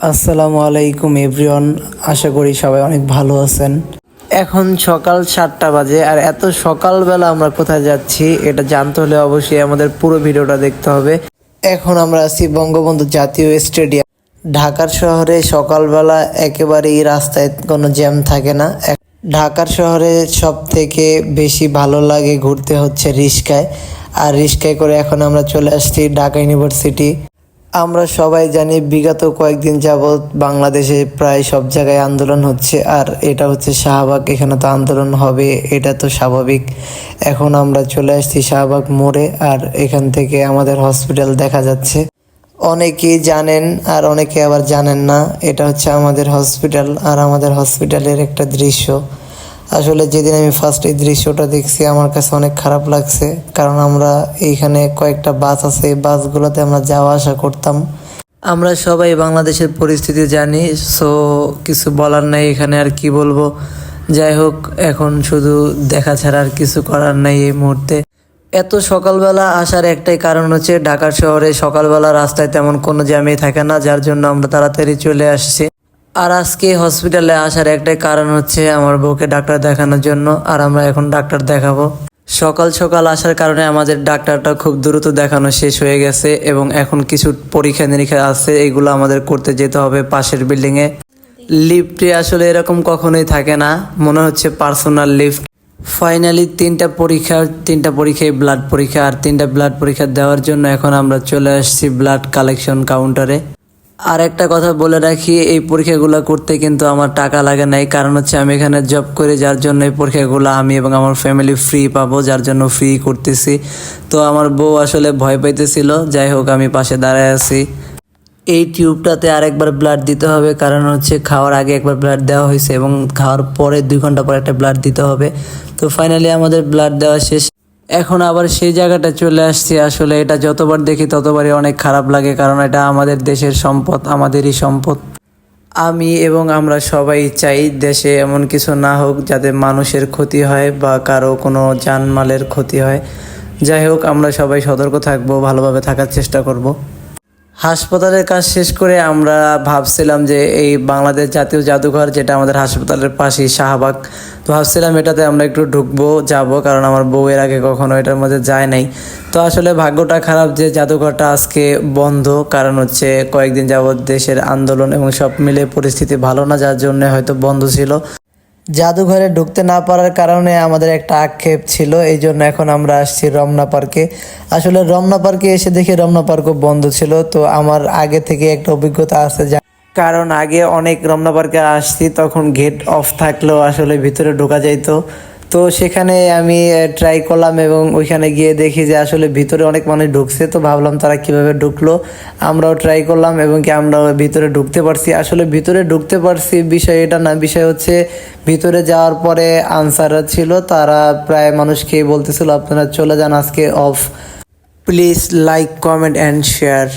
আসসালামু আলাইকুম, এভরিওয়ান। আশা করি সবাই অনেক ভালো আছেন। এখন সকাল সাতটা বাজে, আর এত সকালবেলা আমরা কোথায় যাচ্ছি, এটা জানতে হলে অবশ্যই আমাদের পুরো ভিডিওটা দেখতে হবে। এখন আমরা আছি বঙ্গবন্ধু জাতীয় স্টেডিয়াম। ঢাকার শহরে সকালবেলা একেবারেই রাস্তায় কোনো জ্যাম থাকে না। ঢাকার শহরে সব থেকে বেশি ভালো লাগে ঘুরতে হচ্ছে রিস্কায় আর রিস্কায় করে এখন আমরা চলে আসছি ঢাকা ইউনিভার্সিটি। আমরা সবাই জানি বিগত কয়েকদিন যাবৎ বাংলাদেশে প্রায় সব জায়গায় আন্দোলন হচ্ছে, আর এটা হচ্ছে শাহবাগ। এখানে তো আন্দোলন হবে, এটা তো স্বাভাবিক। এখন আমরা চলে আসছি শাহবাগ মোড়ে, আর এখান থেকে আমাদের হসপিটাল দেখা যাচ্ছে। অনেকেই জানেন, আর অনেকে আবার জানেন না, এটা হচ্ছে আমাদের হসপিটাল, আর আমাদের হসপিটালের একটা দৃশ্য। আসলে যেদিন আমি ফার্স্ট এই দৃশ্যটা দেখছি, আমার কাছে অনেক খারাপ লাগছে। কারণ আমরা এইখানে কয়েকটা বাস আছে, এই বাসগুলোতে আমরা যাওয়া আসা করতাম। আমরা সবাই বাংলাদেশের পরিস্থিতি জানি সো কিছু বলার নাই এখানে আর কি বলব। যাই হোক, এখন শুধু দেখা ছাড়া আর কিছু করার নাই এই মুহূর্তে। এত সকালবেলা আসার একটাই কারণ হচ্ছে ঢাকার শহরে সকালবেলা রাস্তায় তেমন কোনো জ্যামই থাকে না, যার জন্য আমরা তাড়াতাড়ি চলে আসছি। আর আজকে হসপিটালে আসার একটাই কারণ হচ্ছে আমার বউকে ডাক্তার দেখানোর জন্য, আর আমরা এখন ডাক্তার দেখাবো। সকাল সকাল আসার কারণে আমাদের ডাক্তারটা খুব দ্রুত দেখানো শেষ হয়ে গেছে এবং এখন কিছু পরীক্ষা নিরীক্ষা আছে, এগুলো আমাদের করতে যেতে হবে পাশের বিল্ডিংয়ে লিফটে আসলে এরকম কখনোই থাকে না, মনে হচ্ছে পার্সোনাল লিফট ফাইনালি তিনটা পরীক্ষা তিনটা পরীক্ষায় ব্লাড পরীক্ষা, আর তিনটা ব্লাড পরীক্ষা দেওয়ার জন্য এখন আমরা চলে আসছি ব্লাড কালেকশন কাউন্টারে আর একটা কথা বলে রাখি, এই পরীক্ষাগুলো করতে কিন্তু আমার টাকা লাগে নাই। কারণ হচ্ছে আমি এখানে জব করি, যার জন্য এই পরীক্ষাগুলো আমি এবং আমার ফ্যামিলি ফ্রি পাবো, যার জন্য ফ্রি করতেছি। তো আমার বউ আসলে ভয় পাইতেছিল, যাই হোক আমি পাশে দাঁড়ায় আছি। এই টিউবটাতে আরেকবার ব্লাড দিতে হবে, কারণ হচ্ছে খাওয়ার আগে একবার ব্লাড দেওয়া হয়েছে এবং খাওয়ার পরে দুই ঘণ্টা পর একটা ব্লাড দিতে হবে। তো ফাইনালি আমাদের ব্লাড দেওয়া শেষ। এখন আবার সেই জায়গাটা চলে আসছে। আসলে এটা যতবার দেখি ততবারই অনেক খারাপ লাগে, কারণ এটা আমাদের দেশের সম্পদ, আমাদেরই সম্পদ। আমি এবং আমরা সবাই চাই দেশে এমন কিছু না হোক যাতে মানুষের ক্ষতি হয় বা কারও কোনো জানমালের ক্ষতি হয়। যাই হোক, আমরা সবাই সতর্ক থাকব, ভালোভাবে থাকার চেষ্টা করব। হাসপাতালের কাজ শেষ করে আমরা ভাবছিলাম যে এই বাংলাদেশ জাতীয় জাদুঘর যেটা আমাদের হাসপাতালের পাশেই শাহবাগ, তো ভাবছিলাম এটাতে আমরা একটু ঢুকবো, যাব, কারণ আমার বউয়ের আগে কখনো এটার মধ্যে যায় নাই। তো আসলে ভাগ্যটা খারাপ যে জাদুঘরটা আজকে বন্ধ, কারণ হচ্ছে কয়েকদিন যাবৎ দেশের আন্দোলন এবং সব মিলে পরিস্থিতি ভালো না, যার জন্য হয়তো বন্ধ ছিল। জাদুঘরে ঢুকতে না পারার কারণে আমাদের একটা আক্ষেপ ছিল, এই জন্য এখন আমরা আসছি রমনা পার্কে। আসলে রমনা পার্কে এসে দেখি রমনা পার্কও বন্ধ ছিল, তো আমার আগে থেকে একটা অভিজ্ঞতা আছে যা কারণ আগে অনেক রমনা পার্কে আসছি, তখন গেট অফ থাকলেও আসলে ভিতরে ঢোকা যাইতো। তো সেখানে আমি ট্রাই করলাম এবং ওইখানে গিয়ে দেখি যে আসলে ভিতরে অনেক মানুষ ঢুকছে। তো ভাবলাম তারা কীভাবে ঢুকলো, আমরাও ট্রাই করলাম এবং কি আমরা ভিতরে ঢুকতে পারছি। আসলে ভিতরে ঢুকতে পারছি বিষয় এটা না, বিষয় হচ্ছে ভিতরে যাওয়ার পরে আনসার ছিল, তারা প্রায় মানুষকে বলতেছিল, আপনারা চলে যান আজকে off please like comment and share